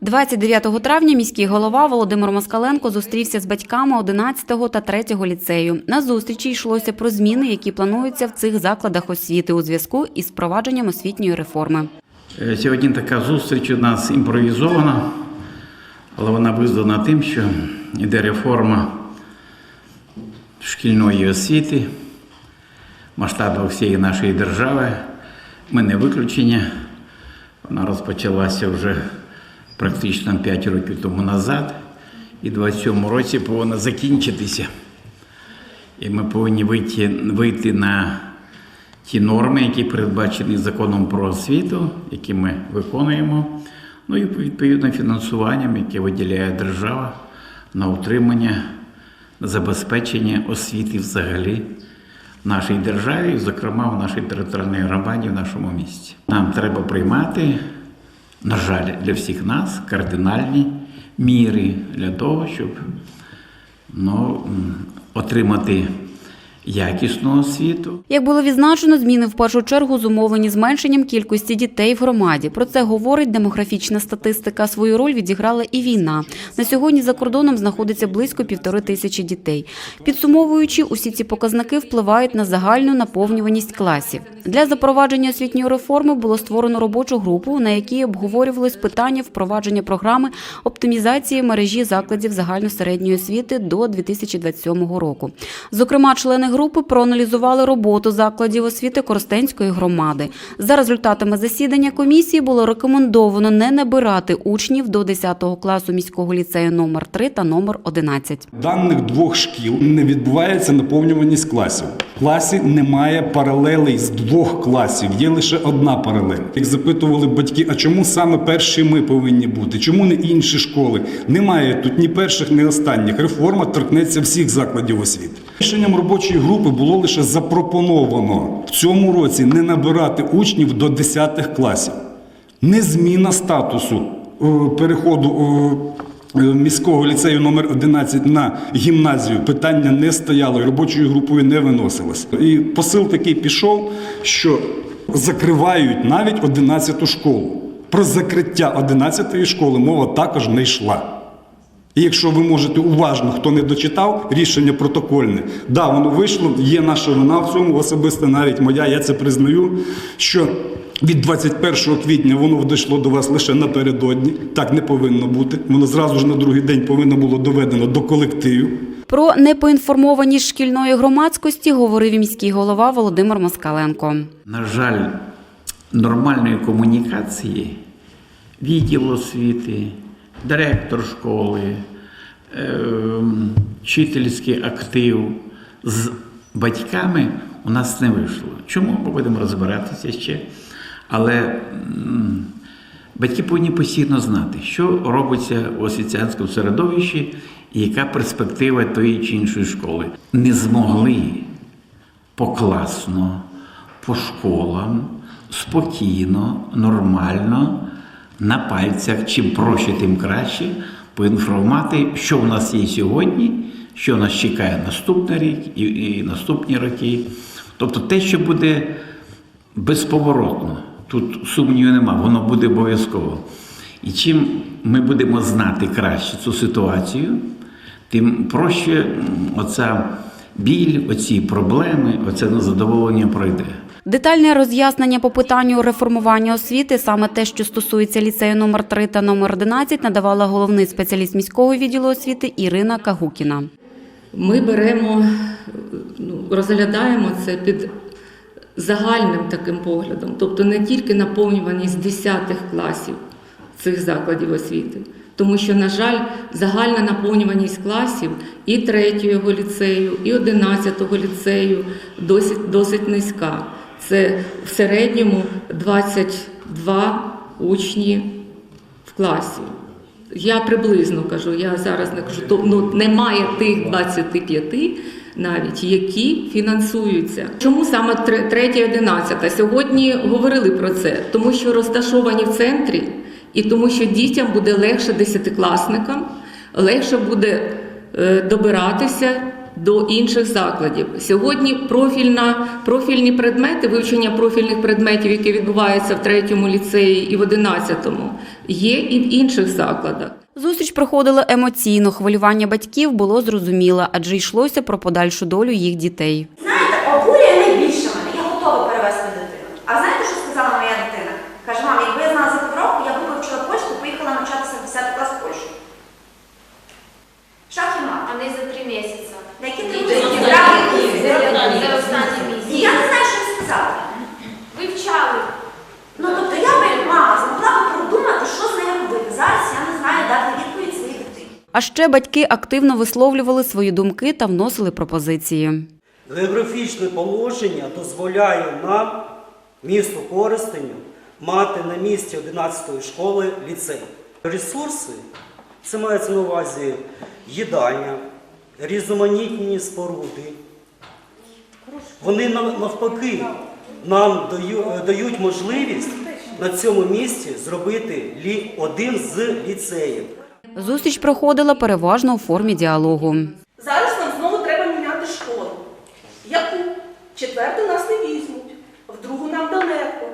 29 травня міський голова Володимир Москаленко зустрівся з батьками 11 та 3 ліцею. На зустрічі йшлося про зміни, які плануються в цих закладах освіти у зв'язку із впровадженням освітньої реформи. Е, Сьогодні така зустріч у нас імпровізована, але вона визвана тим, що йде реформа шкільної освіти, масштабу всієї нашої держави. Ми не виключення. Вона розпочалася вже практично 5 років тому назад, і в 27 році повинна закінчитися. І ми повинні вийти, вийти на ті норми, які передбачені законом про освіту, які ми виконуємо, ну і відповідно фінансуванням, яке виділяє держава на утримання, на забезпечення освіти взагалі в нашій державі, зокрема в нашій територіальній громаді, в нашому місті. Нам треба приймати, на жаль, для всіх нас кардинальні міри для того, щоб ну, отримати якісну освіту. Як було відзначено, зміни в першу чергу зумовлені зменшенням кількості дітей в громаді. Про це говорить демографічна статистика. Свою роль відіграла і війна. На сьогодні за кордоном знаходиться близько півтори тисячі дітей. Підсумовуючи, усі ці показники впливають на загальну наповнюваність класів. Для запровадження освітньої реформи було створено робочу групу, на якій обговорювались питання впровадження програми оптимізації мережі закладів загальносередньої освіти до 2027 року. Зокрема, члени групи проаналізували роботу закладів освіти Коростенської громади. За результатами засідання комісії було рекомендовано не набирати учнів до 10 класу міського ліцею номер 3 та номер 11. Даних двох шкіл не відбувається наповнюваність класів. В класі немає паралелей з двох класів, є лише одна паралель. Як запитували батьки, а чому саме перші ми повинні бути? Чому не інші школи? Немає тут ні перших, ні останніх. Реформа торкнеться всіх закладів освіти. Рішенням робочої групи було лише запропоновано в цьому році не набирати учнів до 10 класів. Не зміна статусу е, переходу е, е, міського ліцею номер 11 на гімназію питання не стояло і робочою групою не виносилось. І посил такий пішов, що закривають навіть 11 школу. Про закриття 11 школи мова також не йшла. І якщо ви можете уважно, хто не дочитав рішення протокольне, да, воно вийшло, є наша вина в цьому, особисто навіть моя, я це признаю, що від 21 квітня воно дійшло до вас лише напередодні. Так не повинно бути. Воно зразу ж на другий день повинно було доведено до колективів. Про непоінформованість шкільної громадськості говорив і міський голова Володимир Москаленко. На жаль, нормальної комунікації відділ освіти, директор школи, ем, вчительський актив з батьками у нас не вийшло. Чому ми будемо розбиратися ще? Але батьки повинні постійно знати, що робиться в освітянському середовищі і яка перспектива тої чи іншої школи. Не змогли покласно, по школам, спокійно, нормально, на пальцях, чим проще, тим краще, поінформувати, що в нас є сьогодні, що нас чекає наступний рік і, і наступні роки. Тобто те, що буде безповоротно, тут сумніву нема, воно буде обов'язково. І чим ми будемо знати краще цю ситуацію, тим проще оця біль, оці проблеми, оце незадоволення пройде. Детальне роз'яснення по питанню реформування освіти, саме те, що стосується ліцею номер 3 та номер 11, надавала головний спеціаліст міського відділу освіти Ірина Кагукіна. Ми беремо, ну, розглядаємо це під загальним таким поглядом, тобто не тільки наповнюваність 10 класів цих закладів освіти, тому що, на жаль, загальна наповнюваність класів і 3-го ліцею, і 11-го ліцею досить, досить низька. Це в середньому 22 учні в класі. Я приблизно кажу, я зараз не кажу, то ну, немає тих 25 навіть, які фінансуються. Чому саме 3 і 11? Сьогодні говорили про це, тому що розташовані в центрі, і тому що дітям буде легше десятикласникам, легше буде е, добиратися до інших закладів. Сьогодні профільна, профільні предмети, вивчення профільних предметів, які відбуваються в третьому ліцеї і в одинадцятому, є і в інших закладах. Зустріч проходила емоційно. Хвилювання батьків було зрозуміло, адже йшлося про подальшу долю їх дітей. Знаєте, обурює найбільше мене. Я готова перевезти дитину. А знаєте, що сказала моя дитина? Каже, мам, якби я знала за півроку, я б вивчила польську, поїхала навчатися в 10 клас в Польщу. Шах і мат. а не за три місяці. На які три За місяці? останні Здравий місяць. глузд. За останній І місяць. я не знаю, що їм сказати. Вивчали. Ну, тобто я би, мама, змогла би продумати, що з нею робити. Зараз я не знаю дати відповідь своїй дитині. А ще батьки активно висловлювали свої думки та вносили пропозиції. Географічне положення дозволяє нам, місту Коростеню, мати на місці 11-ї школи ліцей. Ресурси це мається на увазі їдальня, різноманітні споруди. Вони навпаки нам дають можливість на цьому місці зробити один з ліцеїв. Зустріч проходила переважно у формі діалогу. Зараз нам знову треба міняти школу. Яку? Четверту нас не візьмуть, в другу нам далеко.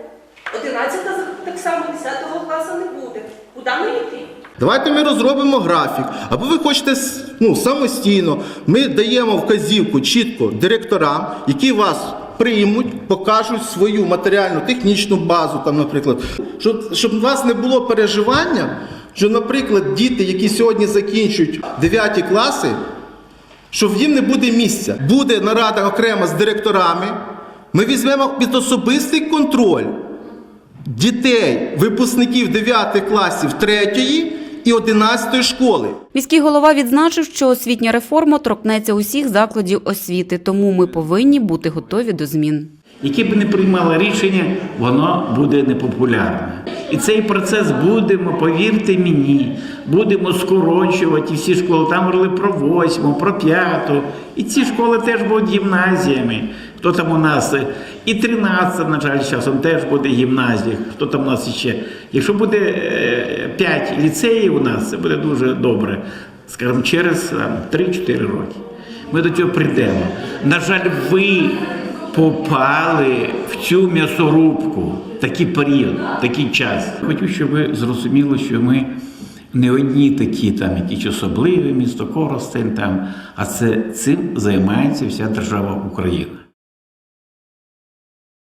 Одинадцята за- так само, десятого класу не буде. Куди ми йти? Давайте ми розробимо графік. Або ви хочете ну, самостійно. Ми даємо вказівку чітко директорам, які вас приймуть, покажуть свою матеріальну технічну базу, там, наприклад, щоб, щоб у вас не було переживання, що, наприклад, діти, які сьогодні закінчують 9 класи, що в їм не буде місця. Буде нарада окремо з директорами. Ми візьмемо під особистий контроль дітей, випускників 9 класів 3 і 11 школи. Міський голова відзначив, що освітня реформа торкнеться усіх закладів освіти, тому ми повинні бути готові до змін. Яке б не приймало рішення, воно буде непопулярне. І цей процес будемо, повірте мені, будемо скорочувати всі школи. Там говорили про восьму, про п'яту. І ці школи теж будуть гімназіями. Хто там у нас? І 13, на жаль, часом теж буде гімназія. Хто там у нас ще? Якщо буде 5 ліцеїв у нас, це буде дуже добре. Скажімо, через там, 3-4 роки. Ми до цього прийдемо. На жаль, ви попали цю м'ясорубку, такий період, такий час. Хочу, щоб ви зрозуміли, що ми не одні такі там якісь особливі, місто Коростень там, а це цим займається вся держава Україна.